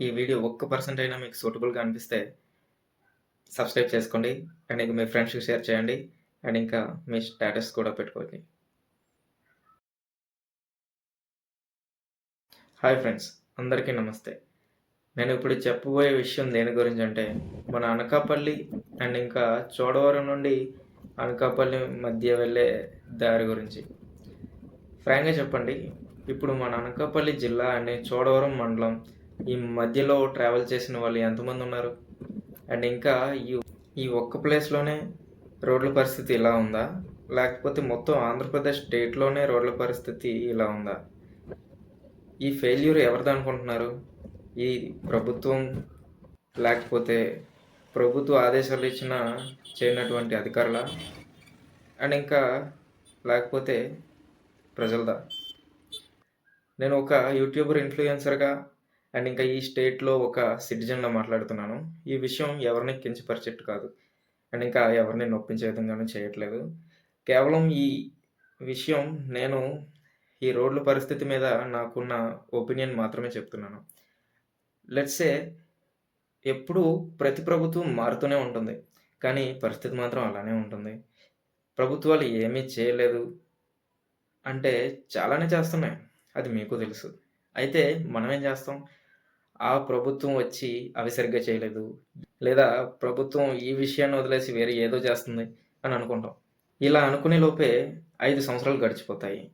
ఈ వీడియో ఒక్క పర్సెంట్ అయినా మీకు సూటబుల్గా అనిపిస్తే సబ్స్క్రైబ్ చేసుకోండి. అండ్ ఇంకా మీ ఫ్రెండ్స్కి షేర్ చేయండి. అండ్ ఇంకా మీ స్టేటస్ కూడా పెట్టుకోండి. హాయ్ ఫ్రెండ్స్ అందరికీ నమస్తే. నేను ఇప్పుడు చెప్పబోయే విషయం దేని గురించి అంటే మన అనకాపల్లి అండ్ ఇంకా చోడవరం నుండి అనకాపల్లి మధ్య వెళ్ళే దారి గురించి. ఫ్రాంక్గా చెప్పండి. ఇప్పుడు మన అనకాపల్లి జిల్లా అనే చోడవరం మండలం ఈ మధ్యలో ట్రావెల్ చేసిన వాళ్ళు ఎంతమంది ఉన్నారు? అండ్ ఇంకా ఈ ఈ ఒక్క ప్లేస్లోనే రోడ్ల పరిస్థితి ఇలా ఉందా? లేకపోతే మొత్తం ఆంధ్రప్రదేశ్ స్టేట్లోనే రోడ్ల పరిస్థితి ఇలా ఉందా? ఈ ఫెయిల్యూర్ ఎవరిది అనుకుంటున్నారు? ఈ ప్రభుత్వం లేకపోతే ప్రభుత్వ ఆదేశాలు ఇచ్చిన చేయనటువంటి అధికారుల? అండ్ ఇంకా లేకపోతే ప్రజలదా? నేను ఒక యూట్యూబర్ ఇన్ఫ్లుయెన్సర్గా అండ్ ఇంకా ఈ స్టేట్లో ఒక సిటిజన్లో మాట్లాడుతున్నాను. ఈ విషయం ఎవరిని కించపరిచేట్టు కాదు. అండ్ ఇంకా ఎవరిని నొప్పించే విధంగానూ చేయట్లేదు. కేవలం ఈ విషయం నేను ఈ రోడ్ల పరిస్థితి మీద నాకున్న ఒపీనియన్ మాత్రమే చెప్తున్నాను. లెట్సే ఎప్పుడు ప్రతి ప్రభుత్వం మారుతూనే ఉంటుంది. కానీ పరిస్థితి మాత్రం అలానే ఉంటుంది. ప్రభుత్వాలు ఏమీ చేయలేదు అంటే చాలానే చేస్తున్నాయి. అది మీకు తెలుసు. అయితే మనం ఏం చేస్తాం? ఆ ప్రభుత్వం వచ్చి అవి సరిగ్గా చేయలేదు. లేదా ప్రభుత్వం ఈ విషయాన్ని వదిలేసి వేరే ఏదో చేస్తుంది అని అనుకుంటాం. ఇలా అనుకునే లోపే ఐదు సంవత్సరాలు గడిచిపోతాయి.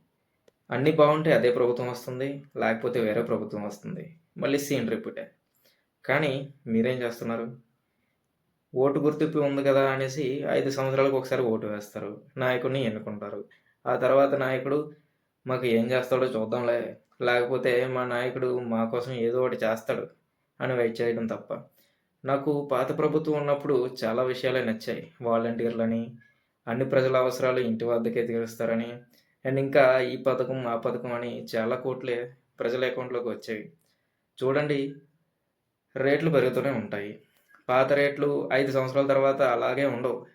అన్నీ బాగుంటే అదే ప్రభుత్వం వస్తుంది లేకపోతే వేరే ప్రభుత్వం వస్తుంది. మళ్ళీ సీన్ రిపీటే. కానీ మీరేం చేస్తున్నారు? ఓటు గుర్తింపు ఉంది కదా అనేసి ఐదు సంవత్సరాలకు ఒకసారి ఓటు వేస్తారు. నాయకుడిని ఎన్నుకుంటారు. ఆ తర్వాత నాయకుడు మాకు ఏం చేస్తాడో చూద్దాంలే లేకపోతే మా నాయకుడు మా కోసం ఏదో ఒకటి చేస్తాడు అని వెయిట్ చేయడం తప్ప. నాకు పాత ప్రభుత్వం ఉన్నప్పుడు చాలా విషయాలే నచ్చాయి. వాలంటీర్లని అన్ని ప్రజల అవసరాలు ఇంటి వద్దకే తీరుస్తారని అండ్ ఇంకా ఈ పథకం ఆ పథకం అని చాలా కోట్లే ప్రజల అకౌంట్లోకి వచ్చేవి. చూడండి రేట్లు పెరుగుతూనే ఉంటాయి. పాత రేట్లు ఐదు సంవత్సరాల తర్వాత అలాగే ఉండవు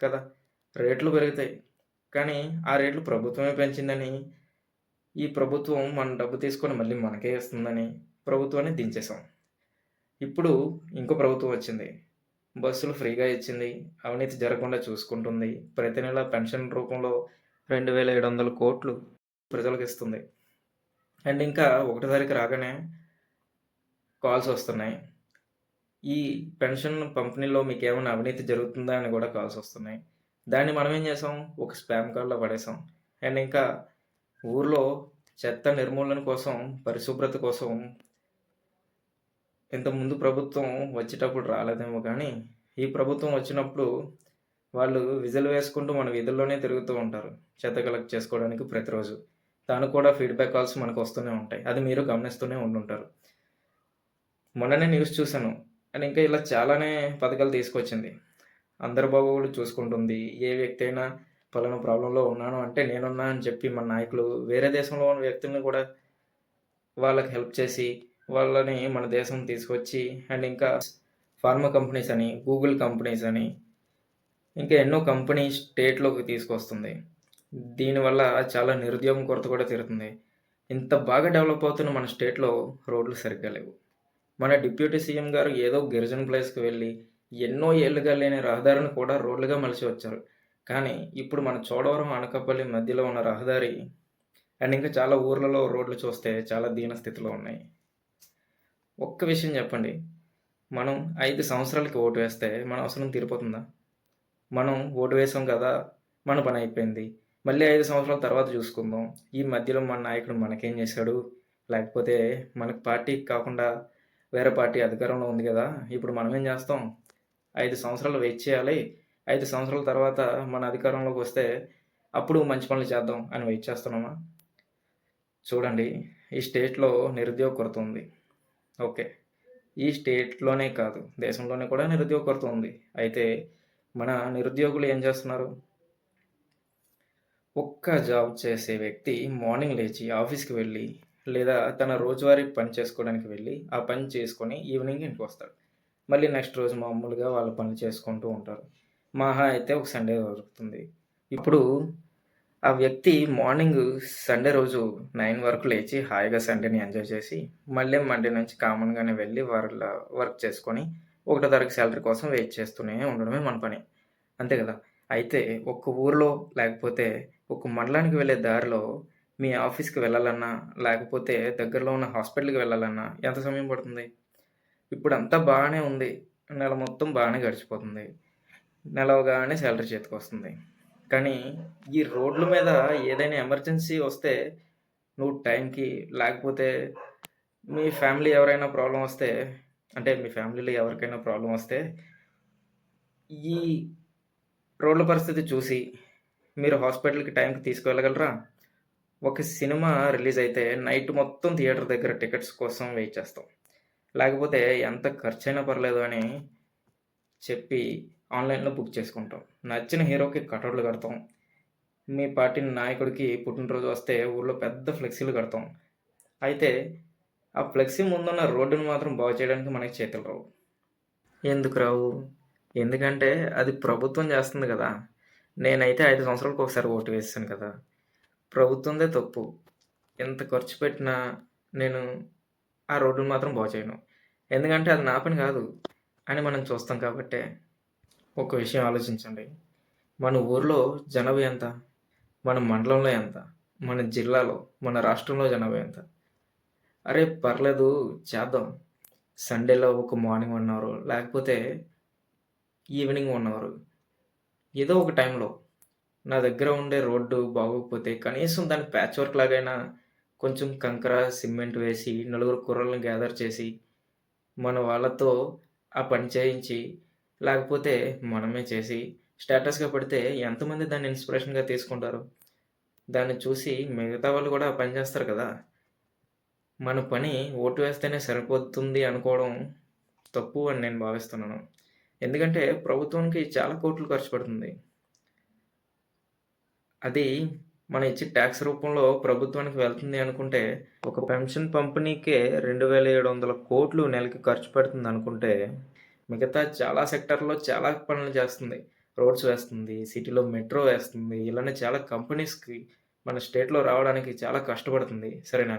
కదా. రేట్లు పెరుగుతాయి. కానీ ఆ రేట్లు ప్రభుత్వమే పెంచిందని ఈ ప్రభుత్వం మన డబ్బు తీసుకొని మళ్ళీ మనకే ఇస్తుందని ప్రభుత్వాన్ని దించేసాం ఇప్పుడు ఇంకో ప్రభుత్వం వచ్చింది. బస్సులు ఫ్రీగా ఇచ్చింది. అవినీతి జరగకుండా చూసుకుంటుంది. ప్రతి నెల పెన్షన్ రూపంలో రెండు వేల ఏడు వందల కోట్లు ప్రజలకు ఇస్తుంది. అండ్ ఇంకా ఒకటి తారీఖు రాగానే కాల్స్ వస్తున్నాయి. ఈ పెన్షన్ పంపిణీలో మీకు ఏమైనా అవినీతి జరుగుతుందా అని కూడా కాల్స్ వస్తున్నాయి. దాన్ని మనం ఏం చేసాం ఒక స్పామ్ కాల్లో పడేసాం అండ్ ఇంకా ఊర్లో చెత్త నిర్మూలన కోసం పరిశుభ్రత కోసం ఇంతకుముందు ప్రభుత్వం వచ్చేటప్పుడు రాలేదేమో కానీ ఈ ప్రభుత్వం వచ్చినప్పుడు వాళ్ళు విజులు వేసుకుంటూ మన వీధుల్లోనే తిరుగుతూ ఉంటారు చెత్త కలెక్ట్ చేసుకోవడానికి ప్రతిరోజు. దానికి కూడా ఫీడ్బ్యాక్ కాల్స్ మనకు వస్తూనే ఉంటాయి. అది మీరు గమనిస్తూనే ఉండుంటారు. మొన్ననే న్యూస్ చూశాను. అండ్ ఇంకా ఇలా చాలానే పథకాలు తీసుకొచ్చింది. అందరు బాగోగులు చూసుకుంటుంది. ఏ వ్యక్తి అయినా పలానా ప్రాబ్లంలో ఉన్నాను అంటే నేనున్నా అని చెప్పి మన నాయకులు వేరే దేశంలో ఉన్న వ్యక్తులను కూడా వాళ్ళకి హెల్ప్ చేసి వాళ్ళని మన దేశం తీసుకొచ్చి అండ్ ఇంకా ఫార్మా కంపెనీస్ అని గూగుల్ కంపెనీస్ అని ఇంకా ఎన్నో కంపెనీ స్టేట్లోకి తీసుకొస్తుంది. దీనివల్ల చాలా నిరుద్యోగం కొరత కూడా తీరుతుంది. ఇంత బాగా డెవలప్ అవుతున్న మన స్టేట్లో రోడ్లు సరిగ్గా లేవు. మన డిప్యూటీ సీఎం గారు ఏదో గిరిజన ప్లేస్కి వెళ్ళి ఎన్నో ఏళ్ళుగా లేని రహదారిని కూడా రోడ్లుగా మలిచి వచ్చారు. కానీ ఇప్పుడు మన చోడవరం అనకాపల్లి మధ్యలో ఉన్న రహదారి అండ్ ఇంకా చాలా ఊర్లలో రోడ్లు చూస్తే చాలా దీన స్థితిలో ఉన్నాయి. ఒక్క విషయం చెప్పండి. మనం ఐదు సంవత్సరాలకి ఓటు వేస్తే మన అవసరం తీరిపోతుందా? మనం ఓటు వేసాం కదా మన పని అయిపోయింది. మళ్ళీ ఐదు సంవత్సరాల తర్వాత చూసుకుందాం. ఈ మధ్యలో మన నాయకుడు మనకేం చేశాడు? లేకపోతే మనకు పార్టీ కాకుండా వేరే పార్టీ అధికారంలో ఉంది కదా ఇప్పుడు మనం ఏం చేస్తాం? ఐదు సంవత్సరాలు వెయిట్ చేయాలి. ఐదు సంవత్సరాల తర్వాత మన అధికారంలోకి వస్తే అప్పుడు మంచి పనులు చేద్దాం అని వెయిట్ చేస్తున్నామా? చూడండి ఈ స్టేట్లో నిరుద్యోగ కొరత ఉంది. ఓకే. ఈ స్టేట్లోనే కాదు దేశంలోనే కూడా నిరుద్యోగ కొరత ఉంది. అయితే మన నిరుద్యోగులు ఏం చేస్తున్నారు? ఒక్క జాబ్ చేసే వ్యక్తి మార్నింగ్ లేచి ఆఫీస్కి వెళ్ళి లేదా తన రోజువారీ పని చేసుకోవడానికి వెళ్ళి ఆ పని చేసుకొని ఈవినింగ్ ఇంటికి వస్తాడు. మళ్ళీ నెక్స్ట్ రోజు మామూలుగా వాళ్ళ పనులు చేసుకుంటూ ఉంటారు. మహా అయితే ఒక సండే దొరుకుతుంది ఇప్పుడు ఆ వ్యక్తి మార్నింగ్ సండే రోజు నైన్ వరకు లేచి హాయిగా సండేని ఎంజాయ్ చేసి, మళ్ళీ మండే నుంచి కామన్‌గానే వెళ్ళి వాళ్ళ వర్క్ చేసుకొని, ఒకటో తారీఖు సాలరీ కోసం వెయిట్ చేస్తూనే ఉండడమే మన పని. అంతే కదా! అయితే ఒక్క ఊరిలో లేకపోతే ఒక మండలానికి వెళ్ళే దారిలో మీ ఆఫీస్‌కి వెళ్ళాలన్నా, లేకపోతే దగ్గరలో ఉన్న హాస్పిటల్‌కి వెళ్ళాలన్నా ఎంత సమయం పడుతుంది? ఇప్పుడు అంతా బాగానే ఉంది. నెల మొత్తం బాగానే గడిచిపోతుంది. నెల శాలరీ చేతికి వస్తుంది కానీ ఈ రోడ్ల మీద ఏదైనా ఎమర్జెన్సీ వస్తే నువ్వు టైంకి లేకపోతే మీ ఫ్యామిలీ ఎవరైనా ప్రాబ్లం వస్తే అంటే మీ ఫ్యామిలీలో ఎవరికైనా ప్రాబ్లం వస్తే ఈ రోడ్ల పరిస్థితి చూసి మీరు హాస్పిటల్‌కి టైంకి తీసుకువెళ్ళగలరా? ఒక సినిమా రిలీజ్ అయితే నైట్ మొత్తం థియేటర్ దగ్గర టికెట్స్ కోసం వెయిట్ చేస్తాం. లేకపోతే ఎంత ఖర్చైనా పర్లేదు అని చెప్పి ఆన్‌లైన్‌లో బుక్ చేసుకుంటాం. నచ్చిన హీరోకి కటౌట్లు కడతాం. మీ పార్టీ నాయకుడికి పుట్టినరోజు వస్తే ఊళ్ళో పెద్ద ఫ్లెక్సీలు కడతాం. అయితే ఆ ఫ్లెక్సీ ముందున్న రోడ్డును మాత్రం బాగు చేయడానికి మనకి చేతులు రావు. ఎందుకు రావు? ఎందుకంటే అది ప్రభుత్వం చేస్తుంది కదా! నేనైతే ఐదు సంవత్సరాలకు ఒకసారి ఓటు వేస్తాను కదా! ప్రభుత్వందే తప్పు. ఎంత ఖర్చు పెట్టినా నేను ఆ రోడ్డును మాత్రం బాగు చేయను. ఎందుకంటే అది నా పని కాదు అని మనం చూస్తాం కాబట్టే. ఒక విషయం ఆలోచించండి. మన ఊర్లో జనాభా ఎంత? మన మండలంలో ఎంత? మన జిల్లాలో, మన రాష్ట్రంలో జనాభా ఎంత? అరే పర్లేదు చేద్దాం. సండేలో ఒక మార్నింగ్ వన్ అవర్ లేకపోతే ఈవినింగ్ వన్ అవర్ ఏదో ఒక టైంలో నా దగ్గర ఉండే రోడ్డు బాగోకపోతే కనీసం దాని ప్యాచ్ వర్క్ లాగైనా కొంచెం కంకర, సిమెంట్ వేసి నలుగురు కూరలను గ్యాదర్ చేసి మన వాళ్ళతో ఆ పని చేయించి లేకపోతే మనమే చేసి స్టేటస్‌గా పెడితే ఎంతమంది దాన్ని ఇన్స్పిరేషన్‌గా తీసుకుంటారు? దాన్ని చూసి మిగతా వాళ్ళు కూడా పని చేస్తారు కదా! మన పని ఓటు వేస్తేనే సరిపోతుంది అనుకోవడం తప్పు అని నేను భావిస్తున్నాను. ఎందుకంటే ప్రభుత్వానికి చాలా కోట్లు ఖర్చు పెడుతుంది. అది మనం ఇచ్చే టాక్స్ రూపంలో ప్రభుత్వానికి వెళ్తుంది అనుకుంటే ఒక పెన్షన్ పంపిణీకే 2700 కోట్లు నెలకి ఖర్చు పెడుతుందనుకుంటే మిగతా చాలా సెక్టార్‌లో చాలా పనులు చేస్తుంది. రోడ్స్ వేస్తుంది, సిటీలో మెట్రో వేస్తుంది. ఇలానే చాలా కంపెనీస్‌కి మన స్టేట్‌లో రావడానికి చాలా కష్టపడుతుంది. సరేనా?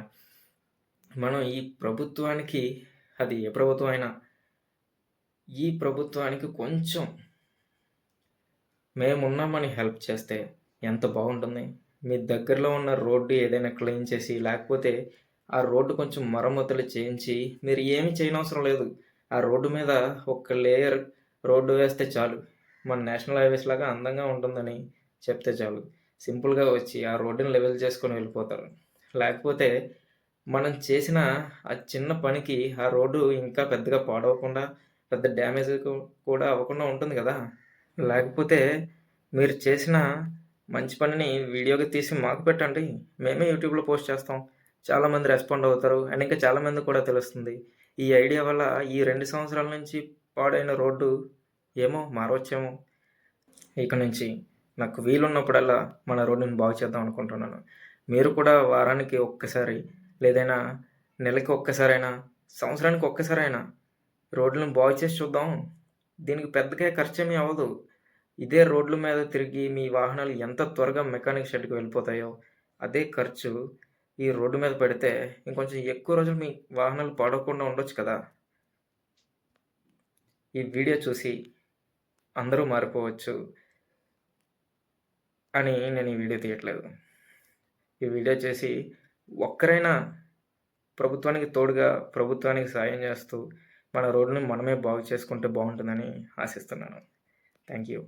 మనం ఈ ప్రభుత్వానికి అది ఏ ప్రభుత్వం అయినా ఈ ప్రభుత్వానికి కొంచెం మేమున్నామని హెల్ప్ చేస్తే ఎంత బాగుంటుంది? మీ దగ్గరలో ఉన్న రోడ్డు ఏదైనా క్లీన్ చేసి లేకపోతే ఆ రోడ్డు కొంచెం మరమ్మతులు చేయించి మీరు ఏమి చేయనవసరం లేదు. ఆ రోడ్డు మీద ఒక్క లేయర్ రోడ్డు వేస్తే చాలు. మన నేషనల్ హైవేస్ లాగా అందంగా ఉంటుందని చెప్తే చాలు. సింపుల్‌గా వచ్చి ఆ రోడ్డుని లెవెల్ చేసుకొని వెళ్ళిపోతారు. లేకపోతే మనం చేసిన ఆ చిన్న పనికి ఆ రోడ్డు ఇంకా పెద్దగా పాడవకుండా పెద్ద డ్యామేజ్ కూడా అవ్వకుండా ఉంటుంది కదా! లేకపోతే మీరు చేసిన మంచి పనిని వీడియోగా తీసి మాకు పెట్టండి. మేమే యూట్యూబ్‌లో పోస్ట్ చేస్తాం. చాలామంది రెస్పాండ్ అవుతారు. అండ్ ఇంకా చాలామందికి కూడా తెలుస్తుంది. ఈ ఐడియా వల్ల ఈ రెండు సంవత్సరాల నుంచి పాడైన రోడ్డు ఏమో మారవచ్చేమో! ఇక నుంచి నాకు వీలున్నప్పుడల్లా మన రోడ్డుని బాగు చేద్దాం అనుకుంటున్నాను. మీరు కూడా వారానికి ఒక్కసారి లేదైనా నెలకి ఒక్కసారైనా, సంవత్సరానికి ఒక్కసారైనా రోడ్లను బాగు చేసి చూద్దాం. దీనికి పెద్దగా ఖర్చేమీ అవ్వదు. ఇదే రోడ్ల మీద తిరిగి మీ వాహనాలు ఎంత త్వరగా మెకానిక్ షెడ్‌కి వెళ్ళిపోతాయో అదే ఖర్చు ఈ రోడ్డు మీద పెడితే ఇంకొంచెం ఎక్కువ రోజులు మీ వాహనాలు పాడవకుండా ఉండొచ్చు కదా! ఈ వీడియో చూసి అందరూ మారిపోవచ్చు అని నేను ఈ వీడియో తీయట్లేదు. ఈ వీడియో చేసి ఒక్కరైనా ప్రభుత్వానికి తోడుగా, ప్రభుత్వానికి సాయం చేస్తూ మన రోడ్డుని మనమే బాగు చేసుకుంటే బాగుంటుందని ఆశిస్తున్నాను. Thank you.